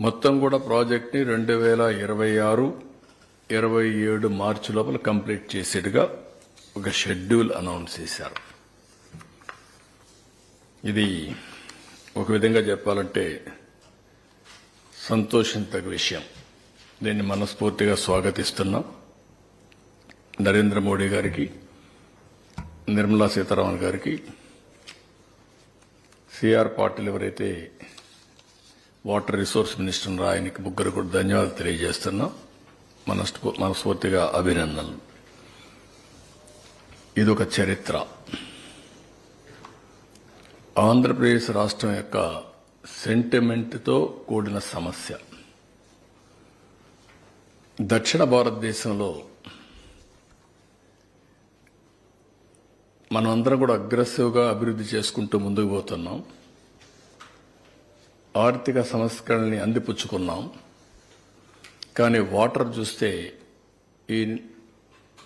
మొత్తం కూడా ప్రాజెక్ట్ని రెండు వేల ఇరవై ఆరు ఇరవై ఏడు మార్చి లోపల కంప్లీట్ చేసేట్టుగా ఒక షెడ్యూల్ అనౌన్స్ చేశారు. ఇది ఒక విధంగా చెప్పాలంటే సంతోషించదగ్గ విషయం. దీన్ని మనస్ఫూర్తిగా స్వాగతిస్తున్నాం నరేంద్ర మోడీ గారికి నిర్మలా సీతారామన్ గారికి సిఆర్ పాటిల్ ఎవరైతే వాటర్ రిసోర్స్ మినిస్టర్ ఆయనకి ముగ్గురు కూడా ధన్యవాదాలు తెలియజేస్తున్నాం. మనస్ఫూ- మనస్ఫూర్తిగా అభినందనలు. ఇదొక చరిత్ర. ఆంధ్రప్రదేశ్ రాష్ట్రం యొక్క సెంటిమెంట్తో కూడిన సమస్య. దక్షిణ భారతదేశంలో మనం అందరం కూడా అగ్రెసివ్గా అభివృద్ధి చేసుకుంటూ ముందుకు పోతున్నాం. ఆర్థిక సంస్కరణని అందిపుచ్చుకున్నాం. కానీ వాటర్ చూస్తే ఈ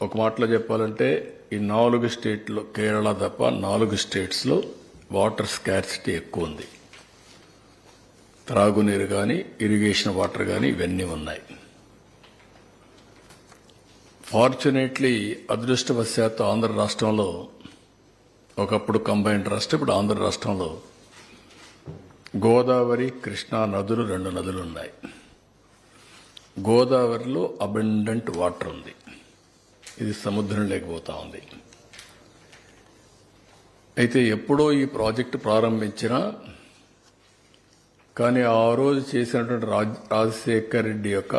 ఒక మాటలో చెప్పాలంటే ఈ నాలుగు స్టేట్లో కేరళ తప్ప నాలుగు స్టేట్స్లో వాటర్ స్కార్సిటీ ఎక్కువ ఉంది. త్రాగునీరు కానీ ఇరిగేషన్ వాటర్ కానీ ఇవన్నీ ఉన్నాయి. ఫార్చునేట్లీ అదృష్టవశాత్తు ఆంధ్ర రాష్ట్రంలో ఒకప్పుడు కంబైన్డ్ రాష్ట్రం ఇప్పుడు ఆంధ్ర రాష్ట్రంలో గోదావరి కృష్ణా నదులు రెండు నదులు ఉన్నాయి గోదావరిలో అబెండెంట్ వాటర్ ఉంది. ఇది సముద్రం లేకపోతా ఉంది. అయితే ఎప్పుడో ఈ ప్రాజెక్టు ప్రారంభించినా కానీ ఆ రోజు చేసినటువంటి రాజ్ రాజశేఖర్ రెడ్డి యొక్క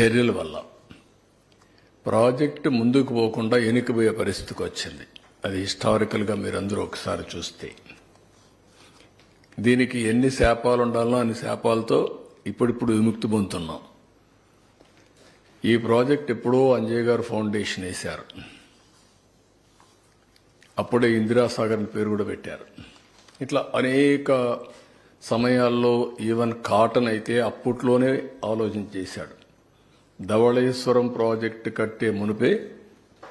చర్యల వల్ల ప్రాజెక్టు ముందుకు పోకుండా వెనుకపోయే పరిస్థితికి వచ్చింది. అది హిస్టారికల్గా మీరందరూ ఒకసారి చూస్తే. దీనికి ఎన్ని శాపాలు ఉండాలో అన్ని శాపాలతో ఇప్పుడిప్పుడు విముక్తి పొందుతున్నాం. ఈ ప్రాజెక్ట్ ఎప్పుడో అంజయ్ గారు ఫౌండేషన్ వేశారు. అప్పుడే ఇందిరాసాగర్ పేరు కూడా పెట్టారు. ఇట్లా అనేక సమయాల్లో ఈవెన్ కాటన్ అయితే అప్పట్లోనే ఆలోచన చేశాడు. ధవళేశ్వరం ప్రాజెక్టు కట్టే మునిపే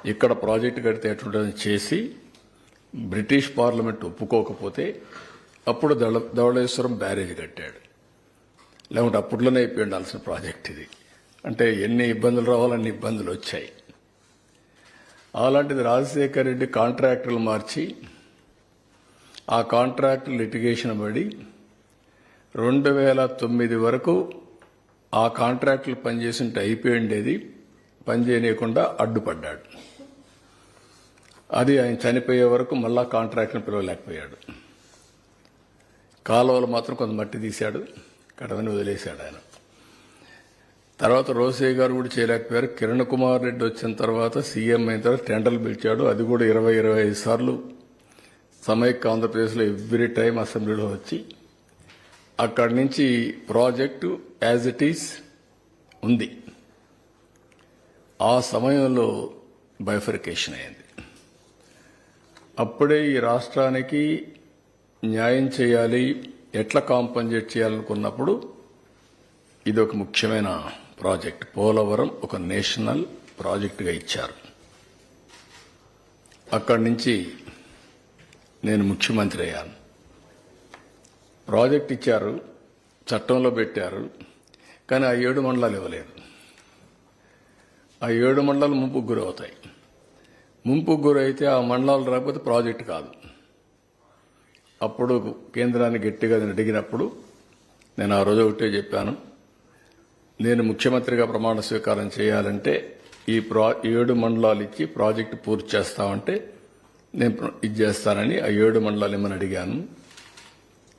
ఇక్కడ ప్రాజెక్టు కడితే ఎటువంటి చేసి బ్రిటిష్ పార్లమెంట్ ఒప్పుకోకపోతే అప్పుడు దళ ధవళేశ్వరం బ్యారేజ్ కట్టాడు. లేకుంటే అప్పట్లోనే అయిపోయి ఉండాల్సిన ప్రాజెక్ట్ ఇది. అంటే ఎన్ని ఇబ్బందులు రావాలన్ని ఇబ్బందులు వచ్చాయి. అలాంటిది రాజశేఖర్ రెడ్డి కాంట్రాక్టులు మార్చి ఆ కాంట్రాక్ట్ లిటిగేషన్ పడి రెండు వేల తొమ్మిది వరకు ఆ కాంట్రాక్టులు పనిచేసింటే అయిపోయి ఉండేది పనిచేయనీయకుండా అడ్డుపడ్డాడు. అది ఆయన చనిపోయే వరకు మళ్ళా కాంట్రాక్ట్ని పిలవలేకపోయాడు. కాలువలు మాత్రం కొంత మట్టి తీశాడు కడవని వదిలేశాడు ఆయన. తర్వాత రోసయ్య గారు కూడా చేయలేకపోయారు. కిరణ్ కుమార్ రెడ్డి వచ్చిన తర్వాత సీఎం అయిన తర్వాత టెండర్లు పిలిచాడు. అది కూడా ఇరవై ఇరవై ఐదు సార్లు సమైక్య ఆంధ్రప్రదేశ్లో ఎవ్రీ టైం అసెంబ్లీలో వచ్చి అక్కడి నుంచి ప్రాజెక్టు యాజ్ ఇట్ ఈస్ ఉంది. ఆ సమయంలో బైఫర్కేషన్ అయింది. అప్పుడే ఈ రాష్ట్రానికి న్యాయం చేయాలి ఎట్లా కాంపన్సేట్ చేయాలనుకున్నప్పుడు ఇది ఒక ముఖ్యమైన ప్రాజెక్ట్. పోలవరం ఒక నేషనల్ ప్రాజెక్టుగా ఇచ్చారు. అక్కడి నుంచి నేను ముఖ్యమంత్రి అయ్యాను. ప్రాజెక్ట్ ఇచ్చారు చట్టంలో పెట్టారు కానీ ఆ ఏడు మండలాలు ఇవ్వలేదు. ఆ ఏడు మండలాలు ముంపుకు గురవుతాయి. ముంపుకు గురైతే ఆ మండలాలు రాకపోతే ప్రాజెక్ట్ కాదు. అప్పుడు కేంద్రాన్ని గట్టిగా నేను అడిగినప్పుడు నేను ఆ రోజు ఒకటే చెప్పాను. నేను ముఖ్యమంత్రిగా ప్రమాణ స్వీకారం చేయాలంటే ఈ ప్రా ఏడు మండలాలు ఇచ్చి ప్రాజెక్టు పూర్తి చేస్తామంటే నేను ప్ర- ఇది చేస్తానని ఆ ఏడు మండలాలు ఇమ్మని అడిగాను.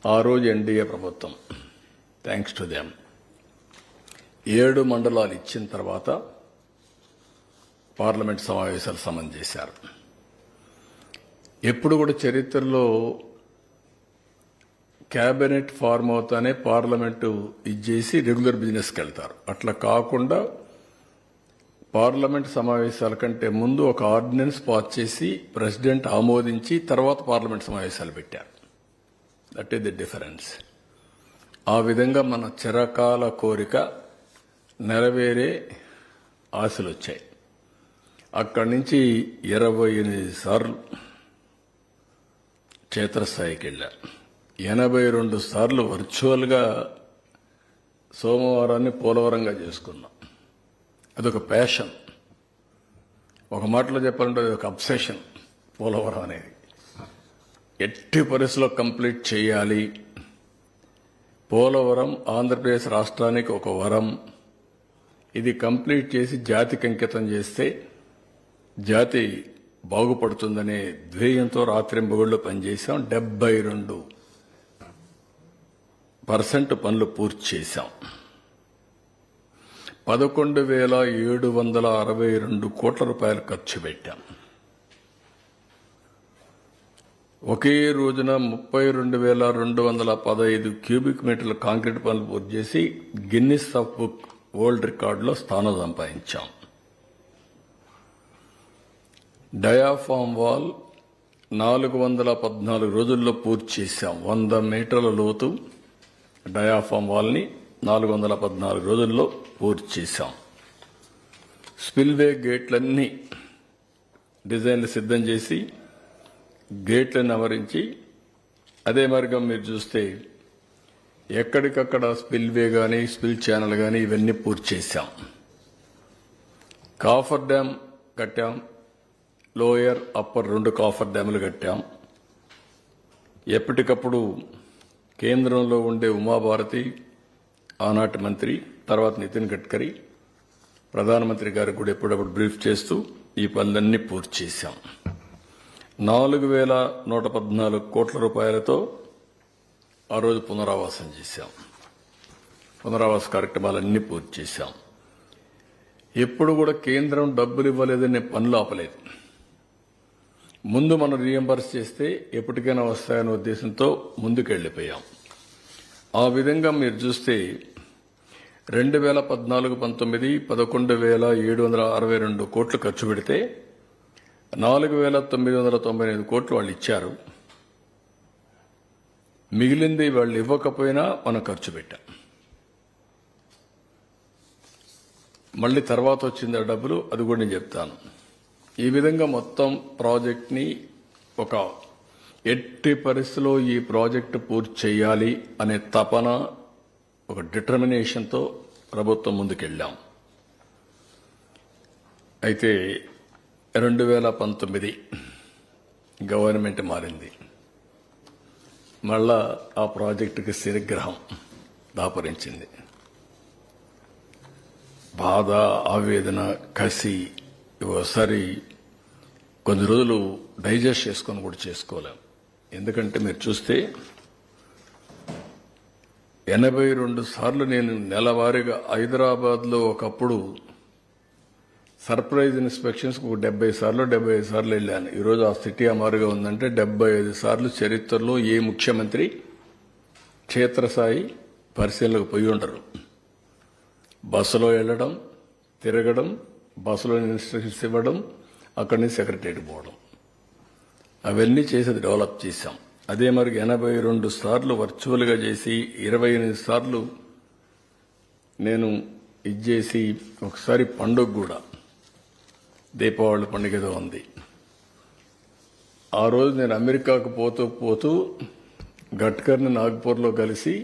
ఆ రోజు ఎన్డీఏ ప్రభుత్వం థ్యాంక్స్ టు దెమ్ ఏడు మండలాలు ఇచ్చిన తర్వాత పార్లమెంట్ సమావేశాలు సమన్ చేశారు. ఎప్పుడు కూడా చరిత్రలో క్యాబినెట్ ఫార్మ్ అవుతానే పార్లమెంటు ఇచ్చేసి రెగ్యులర్ బిజినెస్కి వెళ్తారు. అట్లా కాకుండా పార్లమెంట్ సమావేశాల కంటే ముందు ఒక ఆర్డినెన్స్ పాస్ చేసి ప్రెసిడెంట్ ఆమోదించి తర్వాత పార్లమెంట్ సమావేశాలు పెట్టారు. దట్ ఈస్ ది డిఫరెన్స్ ఆ విధంగా మన చిరకాల కోరిక నెరవేరే ఆశలు వచ్చాయి. అక్కడి నుంచి ఇరవై ఎనిమిది సార్లు క్షేత్రస్థాయికి వెళ్ళారు. ఎనభై రెండు సార్లు వర్చువల్గా సోమవారాన్ని పోలవరంగా చేసుకున్నాం. అదొక ప్యాషన్. ఒక మాటలో చెప్పాలంటే అది ఒక అబ్సెషన్ పోలవరం అనేది. ఎట్టి పరిస్థితిలో కంప్లీట్ చేయాలి. పోలవరం ఆంధ్రప్రదేశ్ రాష్ట్రానికి ఒక వరం. ఇది కంప్లీట్ చేసి జాతికి అంకితం చేస్తే జాతి బాగుపడుతుందనే ధ్యేయంతో రాత్రింబగుళ్ళు పనిచేసాం డెబ్బై రెండు పర్సెంట్ పనులు పూర్తి చేశాం. పదకొండు వేల ఏడు వందల అరవై రెండు కోట్ల రూపాయలు ఖర్చు పెట్టాం. ఒకే రోజున ముప్పై రెండు వేల రెండు వందల పదహైదు క్యూబిక్ మీటర్ల కాంక్రీట్ పనులు పూర్తి చేసి గిన్నిస్ ఆఫ్ బుక్ వరల్డ్ రికార్డులో స్థానం సంపాదించాం. డయాఫామ్ వాల్ నాలుగు వందల పద్నాలుగు రోజుల్లో పూర్తి చేశాం. వంద మీటర్ల లోతు డయాఫామ్ వాల్ని నాలుగు వందల పద్నాలుగు రోజుల్లో పూర్తి చేశాం. స్పిల్వే గేట్లన్నీ డిజైన్లు సిద్ధం చేసి గేట్లను అమరించి అదే మార్గం మీరు చూస్తే ఎక్కడికక్కడ స్పిల్వే కానీ స్పిల్ ఛానల్ కానీ ఇవన్నీ పూర్తి చేశాం. కాఫర్ డ్యామ్ కట్టాం. లోయర్ అప్పర్ రెండు కాఫర్ డ్యాములు కట్టాం. ఎప్పటికప్పుడు కేంద్రంలో ఉండే ఉమాభారతి ఆనాటి మంత్రి తర్వాత నితిన్ గడ్కరీ ప్రధానమంత్రి గారు కూడా ఎప్పుడప్పుడు బ్రీఫ్ చేస్తూ ఈ పనులన్నీ పూర్తి చేశాం. నాలుగు వేల నూట పద్నాలుగు కోట్ల రూపాయలతో ఆ రోజు పునరావాసం చేశాం. పునరావాస కార్యక్రమాలన్నీ పూర్తి చేశాం. ఎప్పుడు కూడా కేంద్రం డబ్బులు ఇవ్వలేదని పనులు ఆపలేదు. ముందు మనం రీఎంబర్స్ చేస్తే ఎప్పటికైనా వస్తాయనే ఉద్దేశంతో ముందుకెళ్ళిపోయాం. ఆ విధంగా మీరు చూస్తే రెండు వేల పద్నాలుగు పంతొమ్మిది పదకొండు వేల ఏడు వందల అరవై రెండు కోట్లు ఖర్చు పెడితే నాలుగు వేల తొమ్మిది వందల తొంభై ఐదు కోట్లు వాళ్ళు ఇచ్చారు. మిగిలింది వాళ్ళు ఇవ్వకపోయినా మనం ఖర్చు పెట్టాం. మళ్ళీ తర్వాత వచ్చింది ఆ డబ్బులు అది కూడా నేను చెప్తాను. ఈ విధంగా మొత్తం ప్రాజెక్ట్ని ఒక ఎట్టి పరిస్థితిలో ఈ ప్రాజెక్టు పూర్తి చేయాలి అనే తపన ఒక డిటర్మినేషన్తో ప్రభుత్వం ముందుకెళ్ళాం. అయితే రెండు వేల పంతొమ్మిది గవర్నమెంట్ మారింది. మళ్ళా ఆ ప్రాజెక్టుకి శిరగ్రహం దాపరించింది. బాధ ఆవేదన కసి ఒకసారి కొన్ని రోజులు డైజెస్ట్ చేసుకొని కూడా చేసుకోలేం ఎందుకంటే మీరు చూస్తే ఎనభై రెండు సార్లు నేను నెలవారీగా హైదరాబాద్లో ఒకప్పుడు సర్ప్రైజ్ ఇన్స్పెక్షన్స్కి ఒక డెబ్బై సార్లు డెబ్బై ఐదు సార్లు వెళ్ళాను. ఈరోజు ఆ సిటీ అమారుగా ఉందంటే డెబ్బై ఐదు సార్లు చరిత్రలో ఏ ముఖ్యమంత్రి క్షేత్రస్థాయి పరిశీలనకు పోయి ఉండరు. బస్సులో వెళ్ళడం తిరగడం బస్సులో ఇన్స్ట్రక్షన్స్ ఇవ్వడం అక్కడి నుంచి సెక్రటరీకి పోవడం. అవన్నీ చేసి డెవలప్ చేశాం. అదే మరి ఎనభై రెండు సార్లు వర్చువల్గా చేసి ఇరవై ఎనిమిది సార్లు నేను ఇది చేసి ఒకసారి పండుగ కూడా. దీపావళి పండుగ ఏదో ఉంది. ఆ రోజు నేను అమెరికాకు పోతూ పోతూ గట్కర్ని నాగ్పూర్లో కలిసి